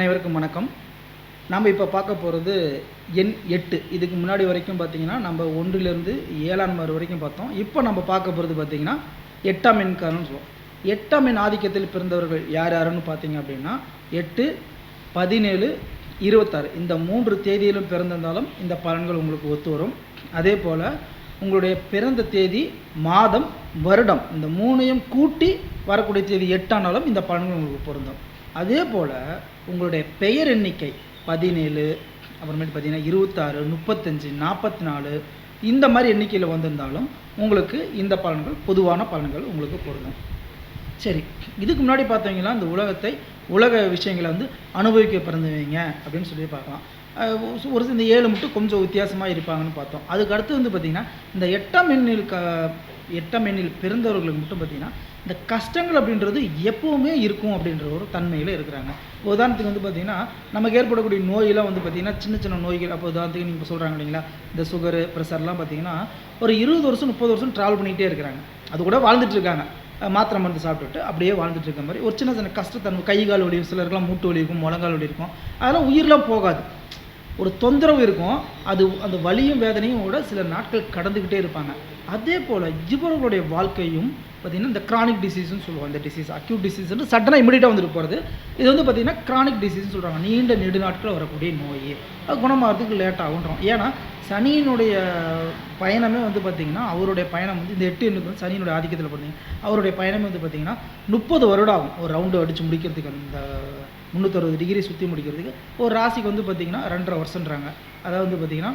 அனைவருக்கும் வணக்கம். நம்ம இப்போ பார்க்க போகிறது எண் எட்டு. இதுக்கு முன்னாடி வரைக்கும் பார்த்தீங்கன்னா நம்ம ஒன்றிலிருந்து ஏழாம் நம்பர் வரைக்கும் பார்த்தோம். இப்போ நம்ம பார்க்க போகிறது பார்த்திங்கன்னா எட்டாம் எண்காரன்னு சொல்லுவோம். எட்டாம் எண் ஆதிக்கத்தில் பிறந்தவர்கள் யார் யாருன்னு பார்த்தீங்க அப்படின்னா எட்டு பதினேழு இருபத்தாறு. இந்த மூன்று தேதியிலும் பிறந்திருந்தாலும் இந்த பலன்கள் உங்களுக்கு ஒத்து வரும். அதே போல் உங்களுடைய பிறந்த தேதி மாதம் வருடம் இந்த மூணையும் கூட்டி வரக்கூடிய தேதி எட்டானாலும் இந்த பலன்கள் உங்களுக்கு பொருந்தும். அதே போல் உங்களுடைய பெயர் எண்ணிக்கை பதினேழு அப்புறமேட்டு பார்த்தீங்கன்னா இருபத்தாறு முப்பத்தஞ்சு நாற்பத்தி நாலு இந்த மாதிரி எண்ணிக்கையில் வந்திருந்தாலும் உங்களுக்கு இந்த பலன்கள் பொதுவான பலன்கள் உங்களுக்கு பொருந்தும். சரி இதுக்கு முன்னாடி பார்த்தீங்கன்னா இந்த உலகத்தை உலக விஷயங்களை வந்து அனுபவிக்க பிறந்தவங்க அப்படின்னு சொல்லி பார்க்கலாம். ஒரு- இந்த ஏழு மட்டும் கொஞ்சம் வித்தியாசமாக இருப்பாங்கன்னு பார்த்தோம். அதுக்கு அடுத்து வந்து பார்த்திங்கன்னா இந்த எட்டாம் எண்ணில் க எட்டாம் எண்ணில் பிறந்தவர்களுக்கு மட்டும் பார்த்திங்கன்னா இந்த கஷ்டங்கள் அப்படின்றது எப்போவுமே இருக்கும் அப்படின்ற ஒரு தன்மையில் இருக்கிறாங்க. உதாரணத்துக்கு வந்து பார்த்திங்கன்னா நமக்கு ஏற்படக்கூடிய நோயெல்லாம் வந்து பார்த்திங்கன்னா சின்ன சின்ன நோய்கள் அப்போ உதாரணத்துக்கு நீங்கள் சொல்கிறாங்க இல்லைங்களா இந்த சுகரு ப்ரெஷர்லாம் பார்த்திங்கன்னா ஒரு இருபது வருஷம் முப்பது வருஷம் ட்ராவல் பண்ணிகிட்டே இருக்கிறாங்க. அது கூட வாழ்ந்துட்டுருக்காங்க மாத்திரை மருந்து சாப்பிட்டுட்டு அப்படியே வாழ்ந்துட்டு இருக்க மாதிரி ஒரு சின்ன சின்ன கஷ்டத்தன்மை கை கால் வலி சிலருக்குலாம் மூட்டு வலி இருக்கும் முழங்கால் வலி இருக்கும். அதெல்லாம் உயிரெலாம் போகாது. ஒரு தொந்தரவு இருக்கும். அது அந்த வலியும் வேதனையும் கூட சில நாட்கள் கடந்துக்கிட்டே இருப்பாங்க. அதே போல் இவர்களுடைய வாழ்க்கையும் பார்த்திங்கன்னா இந்த கிரானிக் டிசீஸ்னு சொல்லுவோம் இந்த டிசீஸ் அக்யூட் டிசீஸ்னு சடனாக இமீடியட்டாக வந்துட்டு போகிறது இது வந்து பார்த்திங்கன்னா கிரானிக் டிசீஸ்னு சொல்கிறாங்க நீண்ட நெடு நாட்கள் வரக்கூடிய நோய். அது குணமாகிறதுக்கு லேட் ஆகுன்றோம். ஏன்னா சனியினுடைய பயணமே வந்து பார்த்திங்கன்னா அவருடைய பயணம் வந்து இந்த எட்டு எண்ணுக்கு வந்து சனியினுடைய ஆதிக்கத்தில் பார்த்தீங்கன்னா அவருடைய பயணமே வந்து பார்த்திங்கன்னா முப்பது வருடம் ஆகும். ஒரு ரவுண்டு அடித்து முடிக்கிறதுக்கு அந்த முந்நூற்றறுபது டிகிரி சுற்றி முடிக்கிறதுக்கு. ஒரு ராசிக்கு வந்து பார்த்திங்கன்னா ரெண்டரை வருஷன்றாங்க அதாவது வந்து பார்த்திங்கன்னா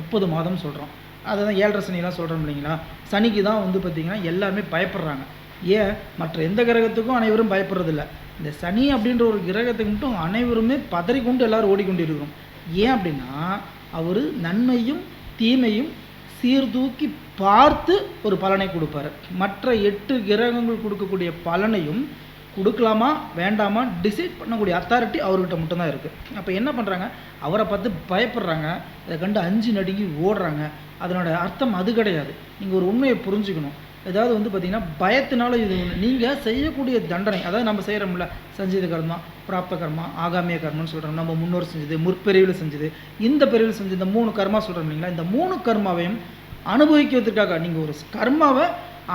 முப்பது மாதம் சொல்கிறோம் அதுதான் ஏழரை சனிலாம் சொல்கிறோம் இல்லைங்களா? சனிக்கு தான் வந்து பார்த்திங்கன்னா எல்லாருமே பயப்படுறாங்க. ஏன்? மற்ற எந்த கிரகத்துக்கும் அனைவரும் பயப்படுறதில்ல. இந்த சனி அப்படின்ற ஒரு கிரகத்துக்கு மட்டும் அனைவருமே பதறிக்கொண்டு எல்லோரும் ஓடிக்கொண்டு இருக்கிறோம் ஏன் அப்படின்னா அவர் நன்மையும் தீமையும் சீர்தூக்கி பார்த்து ஒரு பலனை கொடுப்பாரு. மற்ற எட்டு கிரகங்கள் கொடுக்கக்கூடிய பலனையும் கொடுக்கலாமா வேண்டாமா டிசைட் பண்ணக்கூடிய அத்தாரிட்டி அவர்கிட்ட மட்டும்தான் இருக்குது அப்போ என்ன பண்ணுறாங்க அவரை பார்த்து பயப்படுறாங்க. அதை கண்டு அஞ்சு நடுங்கி ஓடுறாங்க. அதனோட அர்த்தம் அது கிடையாது. நீங்கள் ஒரு உண்மையை புரிஞ்சுக்கணும். ஏதாவது வந்து பார்த்தீங்கன்னா பயத்தினால இது நீங்கள் செய்யக்கூடிய தண்டனை அதாவது நம்ம செய்கிறோம்ல சஞ்சீத கர்மா பிராப்த கர்மா ஆகாமிய கர்மன்னு சொல்கிறோம் நம்ம முன்னோர் செஞ்சது முற்பிரிவில் செஞ்சது. இந்த பிரிவில் செஞ்சது இந்த மூணு கர்மா சொல்கிறோம் இல்லைங்களா? இந்த மூணு கர்மாவையும் அனுபவிக்கிறதுக்காக நீங்கள் ஒரு கர்மாவை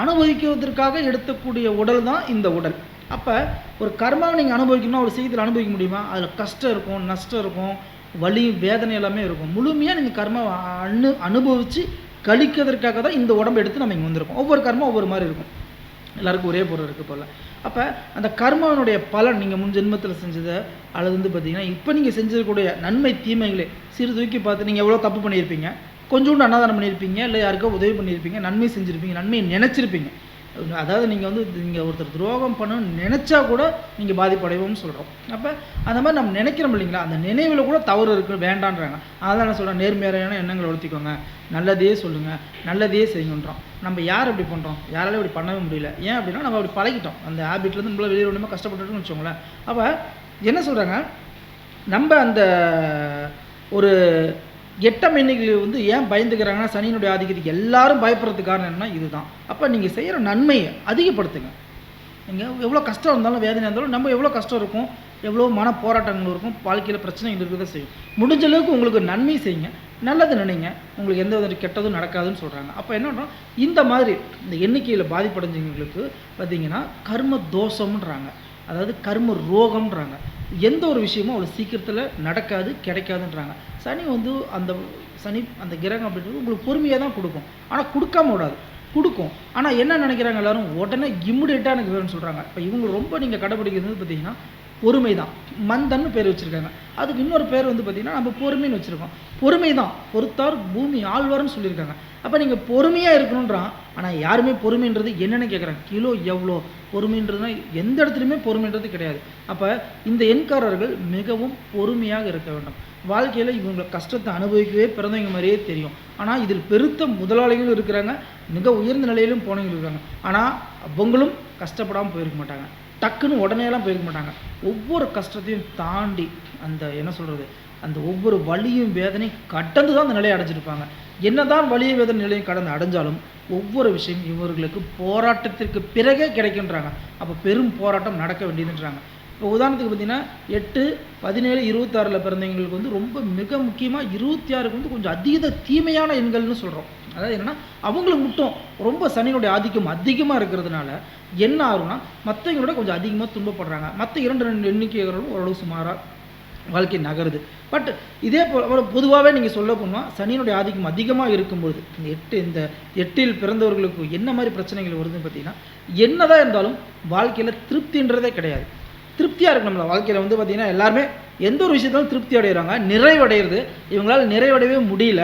அனுபவிக்கிறதுக்காக எடுத்தக்கூடிய உடல் தான் இந்த உடல். அப்போ ஒரு கர்மாவை நீங்கள் அனுபவிக்கணும்னா ஒரு சீக்கிரத்தில் அனுபவிக்க முடியுமா? அதில் கஷ்டம் இருக்கும் நஷ்டம் இருக்கும் வலி வேதனை எல்லாமே இருக்கும். முழுமையாக நீங்கள் கர்மாவை அனு அனுபவித்து கழிக்கிறதுக்காக தான் இந்த உடம்பை எடுத்து நம்ம இங்கே வந்திருக்கோம். ஒவ்வொரு கர்மா ஒவ்வொரு மாதிரி இருக்கும். எல்லாருக்கும் ஒரே பொருள் இருக்குது போல். அப்போ அந்த கர்மாவினுடைய பலன் நீங்கள் முன் ஜென்மத்தில் செஞ்சதை அல்லது வந்து பார்த்தீங்கன்னா இப்போ நீங்கள் செஞ்சிருக்கக்கூடிய நன்மை தீமைகளே சிறு தூக்கி பார்த்து நீங்கள் எவ்வளோ தப்பு பண்ணியிருப்பீங்க? கொஞ்சோண்டு அன்னதானம் பண்ணியிருப்பீங்க இல்லை யாருக்கோ உதவி பண்ணியிருப்பீங்க நன்மை செஞ்சுருப்பீங்க நன்மையை நினச்சிருப்பீங்க. அதாவது நீங்கள் வந்து நீங்கள் ஒருத்தர் துரோகம் பண்ணணும்னு நினச்சா கூட நீங்கள் பாதிப்படைவோம்னு சொல்கிறோம் அப்போ அந்த மாதிரி நம்ம நினைக்கிறோம் இல்லைங்களா? அந்த நினைவில் கூட தவறு இருக்குது வேண்டான்றாங்க. அதான் நான் சொல்கிறேன் நேர்மையான எண்ணங்களை வளர்த்திக்கோங்க நல்லதையே சொல்லுங்கள் நல்லதையே செய்யுங்கன்றோம். நம்ம யார் அப்படி பண்ணுறோம் யாராலையும் அப்படி பண்ணவே முடியல. ஏன் அப்படின்னா நம்ம அப்படி பழகிட்டோம். அந்த ஹேபிட்லேருந்து நம்மளால் வெளியே ஒன்றுமே கஷ்டப்பட்டுருன்னு வச்சுக்கோங்களேன். அப்போ என்ன சொல்கிறாங்க நம்ம அந்த ஒரு எட்டாம் எண்ணிக்கையில் வந்து ஏன் பயந்துக்கிறாங்கன்னா சனியினுடைய ஆதிக்கத்துக்கு எல்லாரும் பயப்படுறதுக்கு காரணம் என்னன்னா இதுதான். அப்போ நீங்கள் செய்கிற நன்மையை அதிகப்படுத்துங்க. நீங்கள் எவ்வளோ கஷ்டம் இருந்தாலும் வேதனை இருந்தாலும் நம்ம எவ்வளோ கஷ்டம் இருக்கும் எவ்வளோ மன போராட்டங்கள் இருக்கும் வாழ்க்கையில் பிரச்சனைகள் இருக்கிறத செய்யும். முடிஞ்ச அளவுக்கு உங்களுக்கு நன்மை செய்யுங்க. நல்லது நினைங்க. உங்களுக்கு எந்த வித கெட்டதும் நடக்காதுன்னு சொல்கிறாங்க அப்போ என்ன இந்த மாதிரி இந்த எண்ணிக்கையில் பாதிப்படைஞ்சவங்களுக்கு பார்த்தீங்கன்னா கர்ம தோஷம்ன்றாங்க. அதாவது கர்ம ரோகம்ன்றாங்க. எந்த ஒரு விஷயமும் அவ்வளோ சீக்கிரத்தில் நடக்காது கிடைக்காதுன்றாங்க. சனி வந்து அந்த சனி அந்த கிரகம் அப்படின்றது உங்களுக்கு பொறுமையாக தான் கொடுக்கும். ஆனால் கொடுக்காம விடாது. கொடுக்கும். ஆனால் என்ன நினைக்கிறாங்க எல்லாரும்? உடனே இம்மிடியட்டாக எனக்கு வேணும்னு சொல்கிறாங்க இப்போ இவங்க ரொம்ப நீங்கள் கடைப்பிடிக்கிறது பார்த்தீங்கன்னா பொறுமை தான் மந்தன்னு பேர் வச்சுருக்காங்க. அதுக்கு இன்னொரு பேர் வந்து பார்த்தீங்கன்னா நம்ம பொறுமைன்னு வச்சுருக்கோம். பொறுமை தான் பொறுத்தார் பூமி ஆழ்வார்னு சொல்லியிருக்காங்க. அப்போ நீங்கள் பொறுமையாக இருக்கணுன்றான் ஆனால் யாருமே பொறுமைன்றது என்னென்னு கேட்குறாங்க கிலோ எவ்வளோ? பொறுமைன்றதுனா எந்த இடத்துலையுமே பொறுமைன்றது கிடையாது. அப்போ இந்த எண்காரர்கள் மிகவும் பொறுமையாக இருக்க வேண்டும். வாழ்க்கையில் இவங்க கஷ்டத்தை அனுபவிக்கவே பிறந்தவங்க மாதிரியே தெரியும். ஆனால் இதில் பெருத்த முதலாளிகளும் இருக்கிறாங்க. மிக உயர்ந்த நிலையிலும் போனவங்க இருக்காங்க. ஆனால் அவங்களும் கஷ்டப்படாமல் போயிருக்க மாட்டாங்க. டக்குன்னு உடனேலாம் போயிருக்க மாட்டாங்க. ஒவ்வொரு கஷ்டத்தையும் தாண்டி அந்த என்ன சொல்கிறது அந்த ஒவ்வொரு வலியும் வேதனையும் கடந்து தான் அந்த நிலையை அடைஞ்சிருப்பாங்க. என்னதான் வலிய வேதனை நிலையும் கடந்து அடைஞ்சாலும் ஒவ்வொரு விஷயம் இவர்களுக்கு போராட்டத்திற்கு பிறகே கிடைக்கின்றாங்க அப்போ பெரும் போராட்டம் நடக்க வேண்டியதுன்றாங்க. இப்போ உதாரணத்துக்கு பார்த்தீங்கன்னா எட்டு பதினேழு இருபத்தாறில் பிறந்தவங்களுக்கு வந்து ரொம்ப மிக முக்கியமாக இருபத்தி ஆறுக்கு வந்து கொஞ்சம் அதீத தீமையான எண்கள்னு சொல்கிறோம் அதாவது என்னென்னா அவங்களுக்கு மட்டும். ரொம்ப சனியினுடைய ஆதிக்கம் அதிகமாக இருக்கிறதுனால என்ன ஆகும்னா மற்றவங்களோட கொஞ்சம் அதிகமாக துன்பப்படுறாங்க. மற்ற இரண்டு ரெண்டு எண்ணிக்கைகளும் ஓரளவு சுமாராக வாழ்க்கை நகருது. பட் இதே போல் பொதுவாகவே நீங்கள் சொல்ல போனால் சனியினுடைய ஆதிக்கம் அதிகமாக இருக்கும்பொழுது இந்த எட்டு இந்த எட்டில் பிறந்தவர்களுக்கு என்ன மாதிரி பிரச்சனைகள் வருதுன்னு பார்த்தீங்கன்னா என்னதான் இருந்தாலும் வாழ்க்கையில் திருப்தின்றதே கிடையாது. திருப்தியாக இருக்கும் நம்மளை வாழ்க்கையில். வந்து பார்த்திங்கன்னா எல்லாருமே எந்த ஒரு விஷயத்தாலும் திருப்தி அடைகிறாங்க நிறைவடைகிறது இவங்களால் நிறைவடையவே முடியல.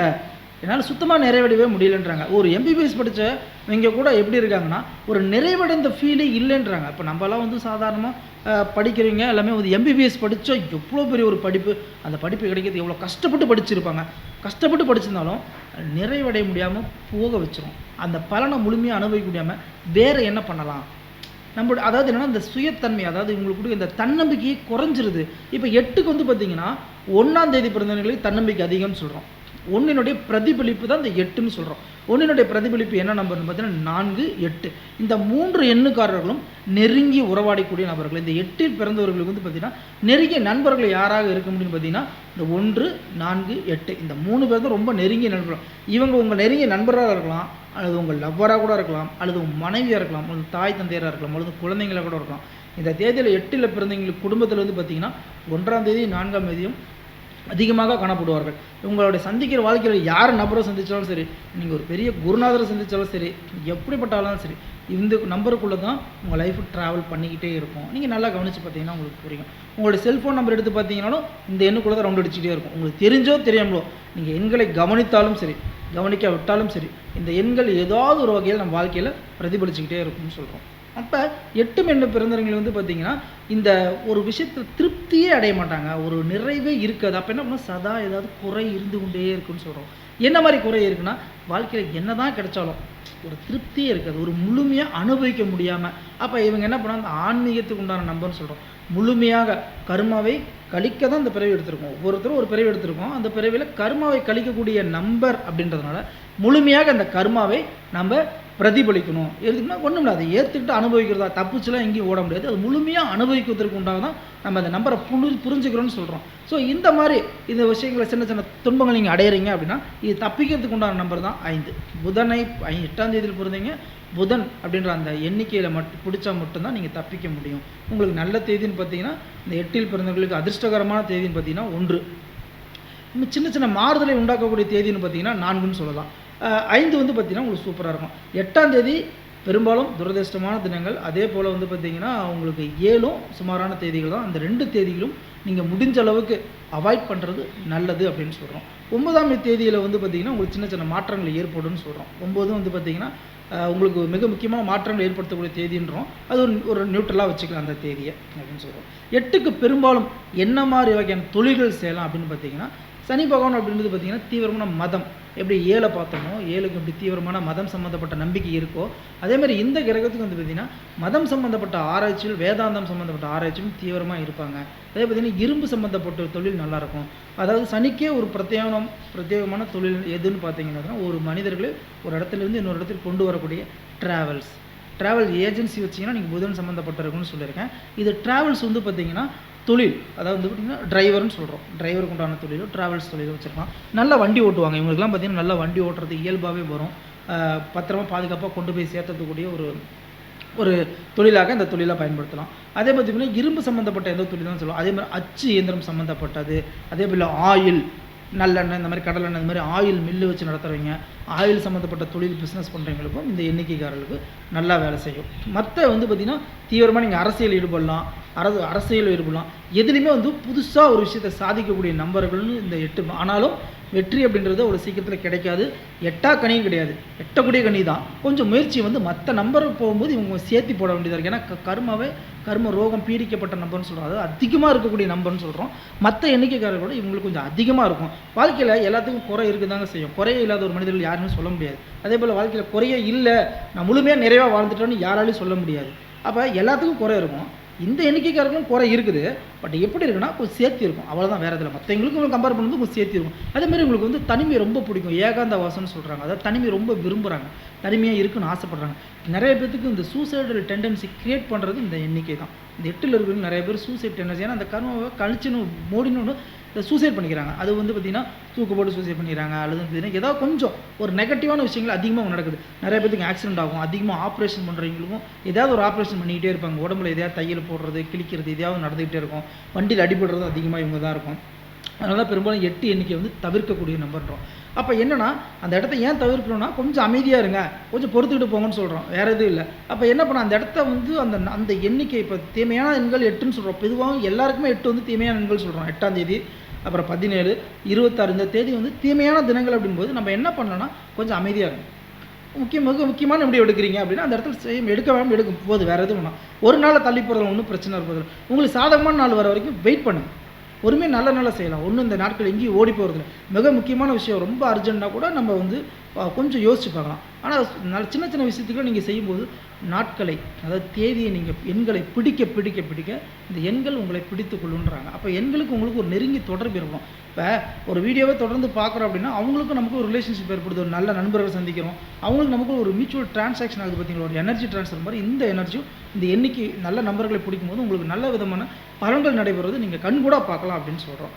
என்னால் சுத்தமாக நிறைவடையவே முடியலன்றாங்க. ஒரு எம்பிபிஎஸ் படித்த இவங்க கூட எப்படி இருக்காங்கன்னா ஒரு நிறைவடைந்த ஃபீலே இல்லைன்றாங்க. இப்போ நம்மலாம் வந்து சாதாரணமாக படிக்கிறவங்க எல்லாமே வந்து எம்பிபிஎஸ் படித்தா எவ்வளோ பெரிய ஒரு படிப்பு. அந்த படிப்பு கிடைக்கிறது எவ்வளோ கஷ்டப்பட்டு படிச்சிருப்பாங்க. கஷ்டப்பட்டு படிச்சிருந்தாலும் நிறைவடைய முடியாமல் போக வச்சிரும். அந்த பலனை முழுமையாக அனுபவிக்க முடியாமல் வேறு என்ன பண்ணலாம்? நம்மளோட அதாவது என்னன்னா இந்த சுயத்தன்மை அதாவது இவங்களுக்கு இந்த தன்னம்பிக்கையை குறைஞ்சிருது. இப்போ எட்டுக்கு வந்து பார்த்தீங்கன்னா ஒன்றாம் தேதி பிறந்தவங்களுக்கு தன்னம்பிக்கை அதிகம்னு சொல்கிறோம் ஒன்றினுடைய பிரதிபலிப்பு தான் இந்த எட்டுன்னு சொல்கிறோம் ஒன்றினுடைய பிரதிபலிப்பு என்ன நம்பர்னு பார்த்தீங்கன்னா நான்கு எட்டு. இந்த மூன்று எண்ணுக்காரர்களும் நெருங்கி உறவாடக்கூடிய நபர்கள். இந்த எட்டில் பிறந்தவர்களுக்கு வந்து பார்த்தீங்கன்னா நெருங்கிய நண்பர்கள் யாராக இருக்க முடியும்னு பார்த்தீங்கன்னா இந்த ஒன்று நான்கு எட்டு. இந்த மூணு பேர் தான் ரொம்ப நெருங்கிய நண்பர்கள். இவங்க உங்கள் நெருங்கிய நண்பராக இருக்கலாம் அல்லது உங்கள் லவ்வராக கூட இருக்கலாம் அல்லது உங்கள் மனைவியாக இருக்கலாம் அல்லது தாய் தந்தையராக இருக்கலாம் அல்லது குழந்தைங்களாக கூட இருக்கலாம். இந்த தேதியில் எட்டில் பிறந்தவங்களுக்கு குடும்பத்தில் வந்து பார்த்தீங்கன்னா ஒன்றாம் தேதி நான்காம் தேதியும் அதிகமாக காணப்படுவார்கள். உங்களுடைய சந்திக்கிற வாழ்க்கையில் யார் நபரை சந்தித்தாலும் சரி நீங்கள் ஒரு பெரிய குருநாதரை சந்தித்தாலும் சரி எப்படிப்பட்டாலும் சரி இந்த நம்பருக்குள்ளே தான் உங்கள் லைஃப் ட்ராவல் பண்ணிக்கிட்டே இருக்கும். நீங்கள் நல்லா கவனித்து பார்த்தீங்கன்னா உங்களுக்கு புரியும். உங்களுடைய செல்ஃபோன் நம்பர் எடுத்து பார்த்தீங்கன்னாலும் இந்த எண்ணுக்குள்ளே தான் ரவுண்ட் அடிச்சுட்டே இருக்கும். உங்களுக்கு தெரிஞ்சோ தெரியாமலோ நீங்கள் எண்களை கவனித்தாலும் சரி கவனிக்க விட்டாலும் சரி இந்த எண்கள் ஏதாவது ஒரு வகையில் நம்ம வாழ்க்கையில் பிரதிபலிச்சுக்கிட்டே இருக்கும்னு சொல்கிறோம் அப்போ எட்டும் மென்னு பிறந்தவங்க வந்து பார்த்திங்கன்னா இந்த ஒரு விஷயத்தில் திருப்தியே அடைய மாட்டாங்க. ஒரு நிறைவே இருக்காது. அப்போ என்ன பண்ணால் சதா ஏதாவது குறை இருந்து கொண்டே இருக்குன்னு சொல்கிறோம் என்ன மாதிரி குறை இருக்குன்னா வாழ்க்கையில் என்ன தான் கிடைச்சாலும் ஒரு திருப்தியே இருக்காது. ஒரு முழுமையாக அனுபவிக்க முடியாமல் அப்போ இவங்க என்ன பண்ணால் அந்த ஆன்மீகத்துக்கு உண்டான நம்பர்னு சொல்கிறோம் முழுமையாக கர்மாவை கழிக்க தான் இந்த பிறவி எடுத்திருக்கோம். ஒவ்வொருத்தரும் ஒரு பிறவி எடுத்திருக்கோம். அந்த பிறவியில் கர்மாவை கழிக்கக்கூடிய நம்பர் அப்படின்றதுனால முழுமையாக அந்த கர்மாவை நம்ம பிரதிபலிக்கணும். எதுக்குன்னா ஒன்றும் இல்லை. அதை ஏற்றுக்கிட்டு அனுபவிக்கிறதா தப்புச்சுலாம் எங்கேயும் ஓட முடியாது. அது முழுமையாக அனுபவிக்கிறதுக்கு உண்டாக தான் நம்ம அந்த நம்பரை புழு புரிஞ்சுக்கிறோம்னு சொல்கிறோம் ஸோ இந்த மாதிரி இந்த விஷயங்களை சின்ன சின்ன துன்பங்கள் நீங்கள் அடையிறீங்க அப்படின்னா இது தப்பிக்கிறதுக்கு உண்டான நம்பர் தான் ஐந்து. புதனை ஐ- எட்டாம் தேதியில் பிறந்தீங்க. புதன் அப்படின்ற அந்த எண்ணிக்கையில் மட்டும் பிடிச்சா மட்டும்தான் நீங்கள் தப்பிக்க முடியும். உங்களுக்கு நல்ல தேதின்னு பார்த்தீங்கன்னா இந்த எட்டில் பிறந்தவங்களுக்கு அதிர்ஷ்டகரமான தேதின்னு பார்த்தீங்கன்னா ஒன்று. சின்ன சின்ன மாறுதலை உண்டாக்கக்கூடிய தேதின்னு பார்த்தீங்கன்னா நான்குன்னு சொல்லலாம். ஐந்து வந்து பார்த்தீங்கன்னா உங்களுக்கு சூப்பராக இருக்கும். எட்டாம் தேதி பெரும்பாலும் துரதிர்ஷ்டமான தினங்கள். அதே போல் வந்து பார்த்தீங்கன்னா உங்களுக்கு ஏழும் சுமாரான தேதிகள் தான். அந்த ரெண்டு தேதிகளும் நீங்கள் முடிஞ்ச அளவுக்கு அவாய்ட் பண்ணுறது நல்லது அப்படின்னு சொல்கிறோம் ஒன்பதாம் தேதியில் வந்து பார்த்தீங்கன்னா உங்களுக்கு சின்ன சின்ன மாற்றங்கள் ஏற்படும்னு சொல்கிறோம் ஒம்பதும் வந்து பார்த்திங்கன்னா உங்களுக்கு மிக முக்கியமான மாற்றங்கள் ஏற்படுத்தக்கூடிய தேதின்றோம். அது ஒரு ஒரு நியூட்ரலாக வச்சுக்கலாம் அந்த தேதியை அப்படின்னு சொல்கிறோம் எட்டுக்கு பெரும்பாலும் என்ன மாதிரி வகையான தொழில்கள் செய்யலாம் அப்படின்னு பார்த்தீங்கன்னா சனி பகவான் அப்படின்றது பார்த்தீங்கன்னா தீவிரமான மதம். எப்படி ஏழை பார்த்தோமோ ஏழுக்கு எப்படி தீவிரமான மதம் சம்மந்தப்பட்ட நம்பிக்கை இருக்கோ அதே மாதிரி இந்த கிரகத்துக்கு வந்து பார்த்தீங்கன்னா மதம் சம்மந்தப்பட்ட ஆராய்ச்சியில் வேதாந்தம் சம்மந்தப்பட்ட ஆராய்ச்சியும் தீவிரமாக இருப்பாங்க. அதே பார்த்தீங்கன்னா இரும்பு சம்மந்தப்பட்ட தொழில் நல்லாயிருக்கும். அதாவது சனிக்கே ஒரு பிரத்யேகம் பிரத்யேகமான தொழில் எதுன்னு பார்த்தீங்கன்னா ஒரு மனிதர்களை ஒரு இடத்துல இருந்து இன்னொரு இடத்துக்கு கொண்டு வரக்கூடிய ட்ராவல்ஸ் ட்ராவல் ஏஜென்சி வச்சிங்கன்னா நீங்கள் புதன் சம்மந்தப்பட்டிருக்குன்னு சொல்லியிருக்கேன். இது ட்ராவல்ஸ் வந்து பார்த்தீங்கன்னா தொழில் அதாவது வந்து பார்த்தீங்கன்னா டிரைவர்னு சொல்கிறோம் டிரைவருக்கு உண்டான தொழிலும் ட்ராவல்ஸ் தொழிலும் வச்சுருக்கலாம். நல்லா வண்டி ஓட்டுவாங்க. இவங்களுக்குலாம் பார்த்திங்கன்னா நல்லா வண்டி ஓட்டுறது இயல்பாகவே வரும். பத்திரமா பாதுகாப்பாக கொண்டு போய் சேர்த்ததுக்கூடிய ஒரு ஒரு தொழிலாக இந்த தொழிலை பயன்படுத்தலாம். அதே பார்த்திங்கன்னா இரும்பு சம்மந்தப்பட்ட எந்த தொழில் தான் சொல்லுவோம். அதே மாதிரி அச்சு இயந்திரம் சம்மந்தப்பட்டது அதே போல் ஆயில் நல்லெண்ணெய் இந்த மாதிரி கடலெண்ணெய் இந்த மாதிரி ஆயில் மில்லு வச்சு நடத்துகிறவங்க ஆயில் சம்மந்தப்பட்ட தொழில் பிஸ்னஸ் பண்ணுறவங்களுக்கும் இந்த எண்ணிக்கைக்காரர்களுக்கு நல்லா வேலை செய்யும். மற்ற வந்து பார்த்திங்கன்னா தீவிரமாக நீங்கள் அரசியல் ஈடுபடலாம் அரசு அரசியல் ஈடுபடலாம். எதுலேயுமே வந்து புதுசாக ஒரு விஷயத்தை சாதிக்கக்கூடிய நம்பர்கள்னு இந்த எட்டு ஆனாலும் வெற்றி அப்படின்றது ஒரு சீக்கிரத்தில் கிடைக்காது. எட்டா கனியும் கிடையாது. எட்டக்கூடிய கனி தான். கொஞ்சம் முயற்சி வந்து மற்ற நம்பர் போகும்போது இவங்க சேர்த்தி போட வேண்டியதாக இருக்குது ஏன்னா கர்மாவே கர்ம ரோகம் பீடிக்கப்பட்ட நம்பர்னு சொல்கிறோம் அதாவது அதிகமாக இருக்கக்கூடிய நம்பர்னு சொல்கிறோம் மற்ற எண்ணிக்கைக்காரர்களோட இவங்களுக்கு கொஞ்சம் அதிகமாக இருக்கும். வாழ்க்கையில் எல்லாத்துக்கும் குறை இருக்குதாங்க செய்யும். குறையே இல்லாத ஒரு மனிதர்கள் யாருமே சொல்ல முடியாது. அதே போல் வாழ்க்கையில் குறையே இல்லை. நான் முழுமையாக நிறைவாக வாழ்ந்துட்டோன்னு யாராலையும் சொல்ல முடியாது. அப்போ எல்லாத்துக்கும் குறை இருக்கும். இந்த எண்ணிக்கைக்காரர்களும் குறை இருக்குது. பட் எப்படி இருக்குன்னா கொஞ்சம் சேர்த்து இருக்கும். அவ்வளோதான் வேறு இதில் மற்றவங்களுக்கும் கம்பேர் பண்ணும்போது கொஞ்சம் சேர்த்து இருக்கும். அதேமாதிரி உங்களுக்கு வந்து தனிமை ரொம்ப பிடிக்கும். ஏகாந்த வாசம்னு சொல்கிறாங்க அதாவது தனிமை ரொம்ப விரும்புகிறாங்க தனிமையாக இருக்குன்னு ஆசைப்பட்றாங்க. நிறைய பேத்துக்கு இந்த சூசைடல் டெண்டன்சி கிரியேட் பண்ணுறது இந்த எண்ணிக்கை தான் இந்த எட்டில் இருக்கிறவங்க நிறைய பேர் சூசைட் டெண்டன்சி ஏன்னா அந்த கர்மாவை கழிச்சுன்னு மூடினு சூசைட் பண்ணிக்கிறாங்க. அது வந்து பார்த்திங்கன்னா தூக்கு போட்டு சூசைட் பண்ணிக்கிறாங்க அல்லது பார்த்தீங்கன்னா ஏதாவது கொஞ்சம் ஒரு நெகட்டிவான விஷயங்கள் அதிகமாக நடக்குது. நிறைய பேருக்கு ஆக்சிடென்ட் ஆகும் அதிகமாக ஆப்ரேஷன் பண்ணுறவங்களுக்கும் ஏதாவது ஒரு ஆப்ரேஷன் பண்ணிக்கிட்டே இருப்பாங்க. உடம்புல எதையாவது தையல் போடுறது கிழிக்கிறது எதையாவது நடந்துக்கிட்டே இருக்கும். வண்டியில் அடிபடுறதும் அதிகமாக இவங்க தான் இருக்கும். அதனால பெரும்பாலும் எட்டு எண்ணிக்கை வந்து தவிர்க்கக்கூடிய நம்பர்ன்றோம். அப்போ என்னென்னா அந்த இடத்த ஏன் தவிர்க்கணும்னா கொஞ்சம் அமைதியாக இருங்க. கொஞ்சம் பொறுத்துக்கிட்டு போங்கன்னு சொல்கிறோம் வேறு எதுவும் இல்லை. அப்போ என்ன பண்ண அந்த இடத்த வந்து அந்த அந்த எண்ணிக்கை இப்போ தீமையான எண்கள் எட்டுன்னு சொல்கிறோம் பொதுவாக எல்லாருக்குமே எட்டு வந்து தீமையான எண்கள் சொல்கிறோம் எட்டாம் தேதி அப்புறம் பதினேழு இருபத்தாறு இந்த தேதி வந்து தீமையான தினங்கள் அப்படிங்கும்போது நம்ம என்ன பண்ணலாம்னா கொஞ்சம் அமைதியாக இருக்கும் முக்கிய மிக முக்கியமான எப்படி எடுக்கிறீங்க அப்படின்னா அந்த இடத்துல செய்யும் எடுக்க வேண்டாம் எடுக்கும் போது வேறு எதுவும் வேணாம். ஒரு நாள் தள்ளி போகிறதுல ஒன்றும் பிரச்சனை இருப்பதில்லை உங்களுக்கு சாதகமான நாள் வர வரைக்கும் வெயிட் பண்ணுங்கள் பொறுமையாக நல்ல நல்லா செய்யலாம். ஒன்றும் இந்த நாட்கள் எங்கேயும் ஓடி போகிறதில்ல மிக முக்கியமான விஷயம் ரொம்ப அர்ஜென்ட்னா கூட நம்ம வந்து கொஞ்சம் யோசித்து பார்க்கலாம். ஆனால் நல்ல சின்ன சின்ன விஷயத்துக்கு நீங்கள் செய்யும்போது நாட்களை அதாவது தேதியை நீங்கள் எண்களை பிடிக்க பிடிக்க பிடிக்க இந்த எண்கள் உங்களை பிடித்து கொள்ளுன்றாங்க. அப்போ எண்களுக்கு உங்களுக்கு ஒரு நெருங்கி தொடர்பு இருக்கும் இப்போ ஒரு வீடியோவை தொடர்ந்து பார்க்குறோம் அப்படின்னா அவங்களுக்கும் நமக்கு ஒரு ரிலேஷன்ஷிப் ஏற்படுது. ஒரு நல்ல நண்பர்களை சந்திக்கிறோம். அவங்களுக்கு நமக்கு ஒரு மியூச்சுவல் டிரான்சாக்ஷன் ஆகுது பார்த்தீங்களா ஒரு எனர்ஜி ட்ரான்ஸ்ஃபர் மாதிரி இந்த எனர்ஜியும் இந்த எண்ணிக்கை நல்ல நம்பர்களை பிடிக்கும்போது உங்களுக்கு நல்ல விதமான பலன்கள் நடைபெறுவது நீங்கள் கண்கூட பார்க்கலாம் அப்படின்னு சொல்கிறோம்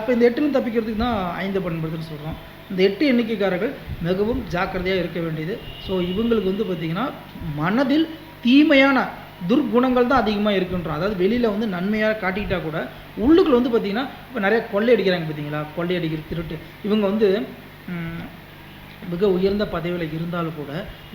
இப்போ இந்த எட்டுலேருந்து தப்பிக்கிறதுக்கு தான் ஐந்து பண்படுதுன்னு சொல்கிறோம் இந்த எட்டு எண்ணிக்கைக்காரர்கள் மிகவும் ஜாக்கிரதையாக இருக்க வேண்டியது. ஸோ இவங்களுக்கு வந்து பார்த்திங்கன்னா மனதில் தீமையான துர்குணங்கள் தான் அதிகமாக இருக்குன்றோம் அதாவது வெளியில் வந்து நன்மையாக காட்டிக்கிட்டால் கூட உள்ளுக்குள்ள வந்து பார்த்திங்கன்னா இப்போ நிறைய கொள்ளை அடிக்கிறாங்க பார்த்தீங்களா கொள்ளையடிக்கிற திருட்டு. இவங்க வந்து மிக உயர்ந்த பதவியில் இருந்தாலும் கூட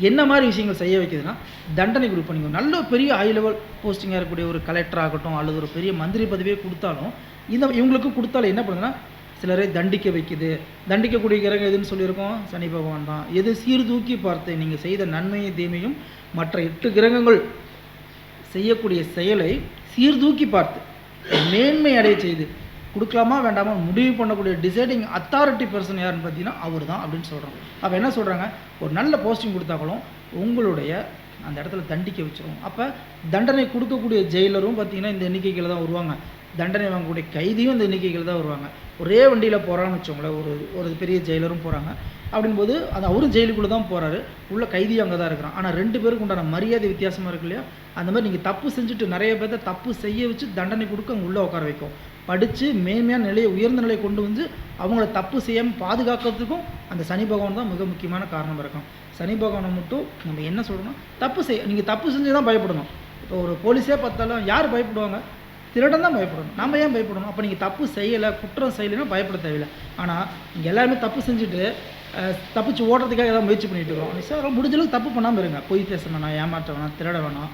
என்ன மாதிரி விஷயங்கள் செய்ய வைக்குதுன்னா தண்டனை கொடுப்போம். நீங்கள் நல்ல பெரிய ஹை லெவல் போஸ்டிங்காக இருக்கக்கூடிய ஒரு கலெக்டர் ஆகட்டும் அல்லது ஒரு பெரிய மந்திரி பதவியே கொடுத்தாலும் இந்த இவங்களுக்கு கொடுத்தாலும் என்ன பண்ணுதுன்னா சிலரை தண்டிக்க வைக்குது. தண்டிக்கக்கூடிய கிரகம் எதுன்னு சொல்லியிருக்கோம்? சனி பகவான் தான். எது சீர்தூக்கி பார்த்து நீங்கள் செய்த நன்மையும் தீமையும் மற்ற எட்டு கிரகங்கள் செய்யக்கூடிய செயலை சீர்தூக்கி பார்த்து மேன்மை அடைய செய்து கொடுக்கலாமா வேண்டாமா முடிவு பண்ணக்கூடிய டிசைடிங் அத்தாரிட்டி பர்சன் யாருன்னு பார்த்தீங்கன்னா அவர் தான் அப்படின்னு சொல்கிறோம் அப்போ என்ன சொல்கிறாங்க ஒரு நல்ல போஸ்டிங் கொடுத்தாங்களும் உங்களுடைய அந்த இடத்துல தண்டிக்க வச்சிடும் அப்போ தண்டனை கொடுக்கக்கூடிய ஜெயிலரும் பார்த்தீங்கன்னா இந்த எண்ணிக்கைகள் தான் வருவாங்க. தண்டனை வாங்கக்கூடிய கைதியும் இந்த எண்ணிக்கைகள் தான் வருவாங்க. ஒரே வண்டியில் போகிறான்னு வச்சோங்களேன் ஒரு ஒரு பெரிய ஜெயிலரும் போகிறாங்க அப்படின்போது அது அவரும் ஜெயிலுக்குள்ளே தான் போகிறாரு உள்ள கைதியும் அங்கே தான் இருக்கிறான். ஆனால் ரெண்டு பேருக்கு உண்டான மரியாதை வித்தியாசமாக இருக்கு இல்லையா? அந்த மாதிரி நீங்கள் தப்பு செஞ்சுட்டு நிறைய பேர்த்த தப்பு செய்ய வச்சு தண்டனை கொடுக்க அங்கே உள்ளே உட்கார வைக்கும். படித்து மேன்மையான நிலையை உயர்ந்த நிலையை கொண்டு வந்து அவங்கள தப்பு செய்யாமல் பாதுகாக்கிறதுக்கும் அந்த சனி பகவான் தான் மிக முக்கியமான காரணம் இருக்கும் சனி பகவானை மட்டும் நம்ம என்ன சொல்கிறோம்னா தப்பு செய்ய நீங்கள் தப்பு செஞ்சு தான் பயப்படணும். இப்போ ஒரு போலீஸே பார்த்தாலும் யார் பயப்படுவாங்க? திருடன் தான் பயப்படணும். நம்ம ஏன் பயப்படணும்? அப்போ நீங்கள் தப்பு செய்யலை குற்றம் செய்யலைன்னா பயப்பட தேவையில்லை. ஆனால் நீங்கள் எல்லாருமே தப்பு செஞ்சுட்டு தப்பிச்சு ஓடுறதுக்காக ஏதாவது முயற்சி பண்ணிட்டு இருக்கோம். சார் அதெல்லாம் அளவுக்கு தப்பு பண்ணாமல் இருங்க. பொய் பேச வேணாம் ஏமாற்ற வேணாம் திருட வேணாம்.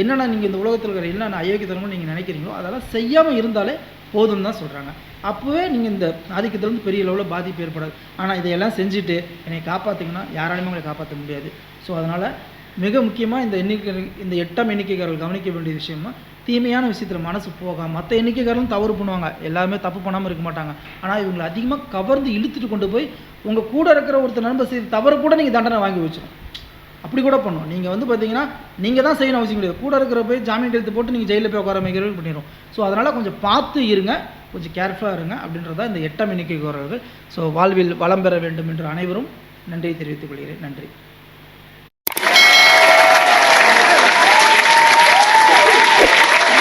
என்னென்ன நீங்கள் இந்த உலகத்தில் இருக்கிற என்னென்ன அயோக்கியத்தனமும் நீங்கள் நினைக்கிறீங்களோ அதெல்லாம் செய்யாமல் இருந்தாலே போதும்னு தான் சொல்கிறாங்க அப்போவே நீங்கள் இந்த ஆதிக்கத்திலேருந்து பெரிய லெவலில் பாதிப்பு ஏற்படாது. ஆனால் இதையெல்லாம் செஞ்சுட்டு என்னை காப்பாற்றுங்கன்னா யாராலையுமே உங்களை காப்பாற்ற முடியாது. ஸோ அதனால் மிக முக்கியமாக இந்த எண்ணிக்கை இந்த எட்டாம் எண்ணிக்கைக்காரர்கள் கவனிக்க வேண்டிய விஷயமா தீமையான விஷயத்தில் மனசு போகாம. மற்ற எண்ணிக்கைக்காரரும் தவறு பண்ணுவாங்க. எல்லாருமே தப்பு பண்ணாமல் இருக்க மாட்டாங்க. ஆனால் இவங்களை அதிகமாக கவர்ந்து இழுத்துட்டு கொண்டு போய் உங்கள் கூட இருக்கிற ஒருத்தர் நண்பர் செய்த தவறு கூட நீங்கள் தண்டனை வாங்கி வச்சிடும் அப்படி கூட பண்ணும். நீங்கள் வந்து பார்த்தீங்கன்னா நீங்கள் தான் செய்யணும் அவசியம் கிடையாது. கூட இருக்கிற போய் ஜாமீன் எடுத்து போட்டு நீங்கள் ஜெயிலில் போய் உட்கார வைக்கிறது பண்ணிடும் ஸோ அதனால் கொஞ்சம் பார்த்து இருங்க. கொஞ்சம் கேர்ஃபுல்லாக இருங்க. அப்படின்றத இந்த எட்டாம் எண்ணிக்கைக்காரர்கள். ஸோ வாழ்வில் வளம் பெற வேண்டும் என்று அனைவரும் நன்றியை தெரிவித்துக் கொள்கிறேன். நன்றி.